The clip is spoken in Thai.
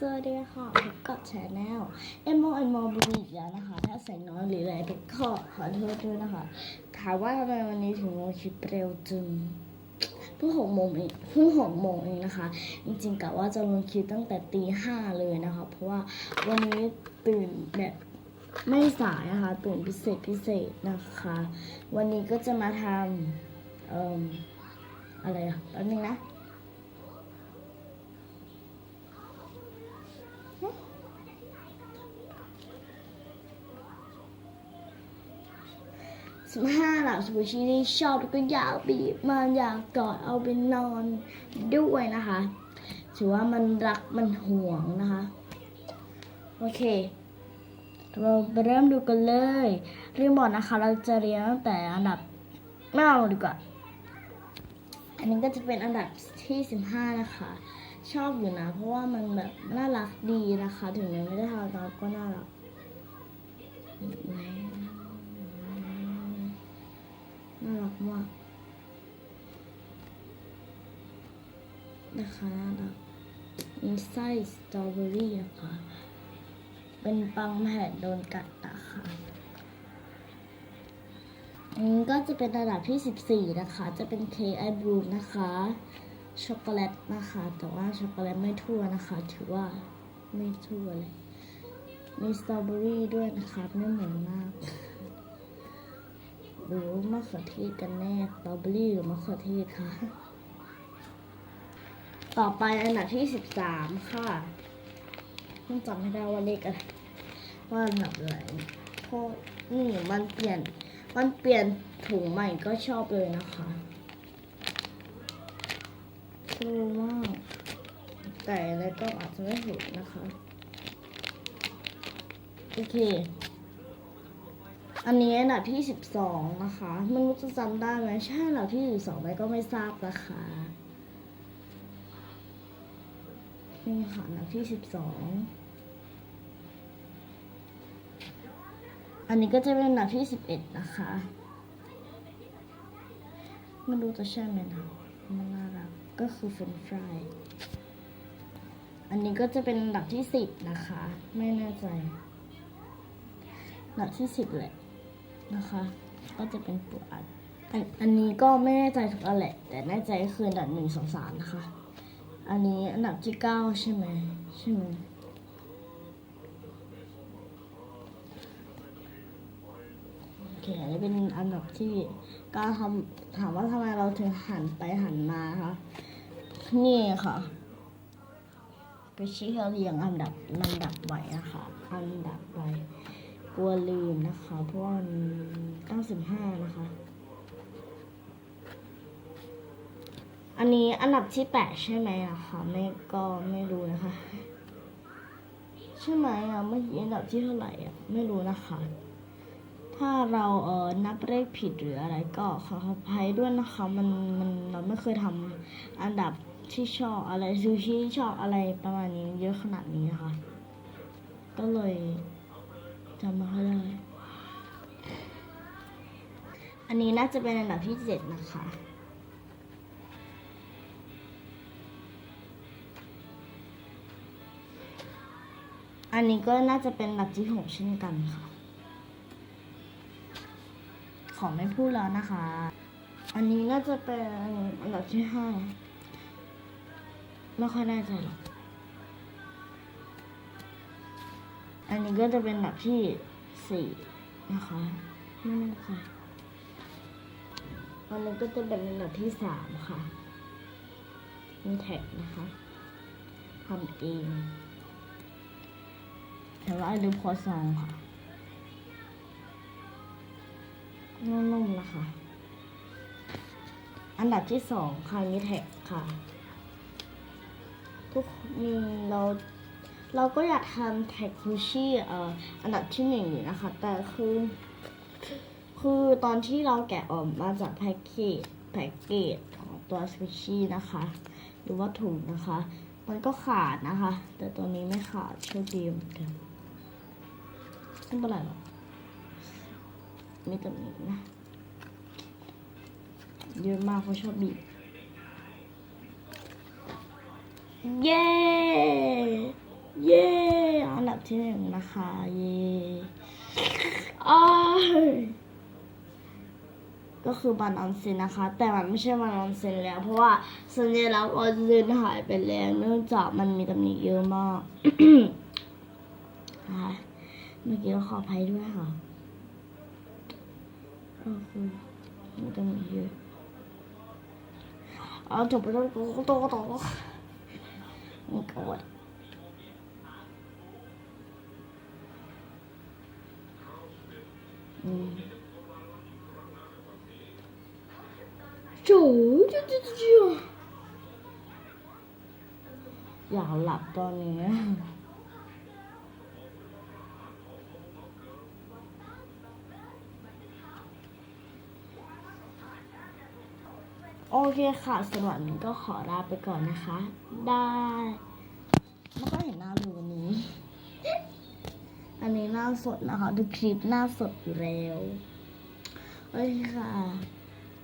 สวัสดีค่ะพบกับชาแนลเอ็มโมเอ็มโมบุรีอีกแล้วนะคะ ถ้าเสียงน้อยหรืออะไรก็ขอโทษด้วยนะคะ ถามว่าทำไมวันนี้ถึงลงคลิปเร็วจึงเพิ่งหกโมงเองเพิ่งหกโมงเองนะคะ จริงๆกะว่าจะลงคลิปตั้งแต่ตีห้าเลยนะคะ เพราะว่าวันนี้ตื่นแบบไม่สายนะคะตื่นพิเศษพิเศษนะคะ วันนี้ก็จะมาทำเอ่ออะไรอะแป๊บนึงนะ สิบห้าหลับสบูชีที่ชอบแล้วก็อยากบีบมันอยากกอดเอาไปนอนด้วยนะคะถือว่ามันรักมันห่วงนะคะ โอเค เราไปเริ่มดูกันเลยเรียนบอกนะคะ เราจะเรียนตั้งแต่อันดับไม่เอาดีกว่า อันนี้ก็จะเป็นอันดับที่สิบห้านะคะ ชอบอยู่นะ เพราะว่ามันแบบน่ารักดีนะคะ ถึงแม้ไม่ได้ทำตามก็น่ารัก น่ารักมากนะคะน่ารักมีไส้สตรอเบอรี่อะค่ะเป็นปังแผ่นโดนกัดนะคะอันนี้ก็จะเป็นระดับที่ 14 นะคะ จะเป็นเค้กไอบรูนะคะ ช็อกโกแลตนะคะ แต่ว่าช็อกโกแลตไม่ทั่วนะคะ ถือว่าไม่ทั่วเลย มีสตรอเบอรี่ด้วยนะคะ ไม่เหมือนมาก หรือมะเขือเทศกันแน่สตรอเบอรี่หรือมะเขือเทศคะต่อไปอันดับที่สิบสามค่ะต้องจำไม่ได้ว่าเลขอะไรว่าอันดับอะไรเพราะนี่มันเปลี่ยน มันเปลี่ยนถุงใหม่ก็ชอบเลยนะคะชอบมากแต่อะไรก็อาจจะไม่ถูกนะคะ โอเค อันนี้อันดับที่สิบสองนะคะไม่รู้จะจำได้ไหมใช่อันดับที่สิบสองไหมก็ไม่ทราบนะคะนี่ค่ะอันดับที่สิบสองอันนี้ก็จะเป็นอันดับที่สิบเอ็ดนะคะไม่รู้จะใช่ไหมนะมันน่ารักก็คือเฟรนฟรายอันนี้ก็จะเป็นอันดับที่สิบนะคะ ไม่แน่ใจอันดับที่สิบแหละ นะคะ ก็จะเป็นตัวอันอันนี้ก็ไม่แน่ใจทุกอันแหละ แต่แน่ใจคืออันดับหนึ่งสองสามนะคะ อันนี้อันดับที่เก้าใช่ไหมใช่ไหมโอเคอันนี้เป็นอันดับที่เก้าทำถามว่าทำไมเราถึงหันไปหันมาคะนี่ค่ะไปชี้เขาเรียงอันดับลำดับไว้นะคะอันดับไว้ กลัวลืมนะคะ เพราะว่ามันตั้งสิบห้านะคะ อันนี้อันดับที่แปดใช่ไหมอะคะไม่ก็ไม่รู้นะคะ ใช่ไหมอะเมื่อกี้อันดับที่เท่าไหร่อะไม่รู้นะคะ ถ้าเราเออนับเลขผิดหรืออะไรก็ขออภัยด้วยนะคะ มันมันเราไม่เคยทำอันดับที่ชอบอะไรซูชิชอบอะไรประมาณนี้เยอะขนาดนี้นะคะ ก็เลย จำม่ค่อยได้ อันนี้น่าจะเป็นอันดับที่เจ็ดนะคะอันนี้ก็น่าจะเป็นอันดับที่หกเช่นกันค่ะ ขอไม่พูดแล้วนะคะ อันนี้น่าจะเป็นอันดับที่ห้าไม่ค่อยแน่ใจหรอก อันนี้ก็จะเป็นอันดับที่สี่นะคะไม่แน่ใจอันนี้ก็จะเป็นอันดับที่สามค่ะมีแท็กนะคะทำเองแต่ว่าอันนี้พอซองค่ะนุ่มๆนะคะ อันดับที่สองค่ะมีแท็กค่ะ ทุกคนอืมเรา เราก็อยากทำแท็กซูชิเอ่อันดับที่หนึ่งอยู่นะคะ แต่คือ คือตอนที่เราแกะออกมาจากแพ็กเกจแพ็กเกจของตัวซูชินะคะ หรือว่าถุงนะคะ มันก็ขาดนะคะ แต่ตัวนี้ไม่ขาดโชคดีเหมือนกันไม่เป็นไรหรอกมีตัวนี้นะเยอะมากเพราชอบบีบ เย้ ย้อันดับที่หนึ่งนะคะ เย่อ้ก็คือบันออนเซนนะคะ แต่มันไม่ใช่บันออนเซนแล้ว เพราะว่าสัญลักษณ์ออนเซนหายไปแล้ว เนื่องจากมันมีตำหนิเยอะมากค่ะเมื่อกี้ก็ขออภัยด้วยค่ะก็คือมีตำหนิเยอะเอาจบไปแล้วโตโตโตนี่กดอืม จ๋จิ๊จิ๊จิ๊อยากหลับตอนนี้โอเคค่ะสำหรับวันนี้ก็ขอลาไปก่อนนะคะ ได้ ไม่ก็เห็นหน้าเลยวันนี้ อันนี้หน้าสดนะคะดูคลิปหน้าสดอยู่แล้ว โอเคค่ะ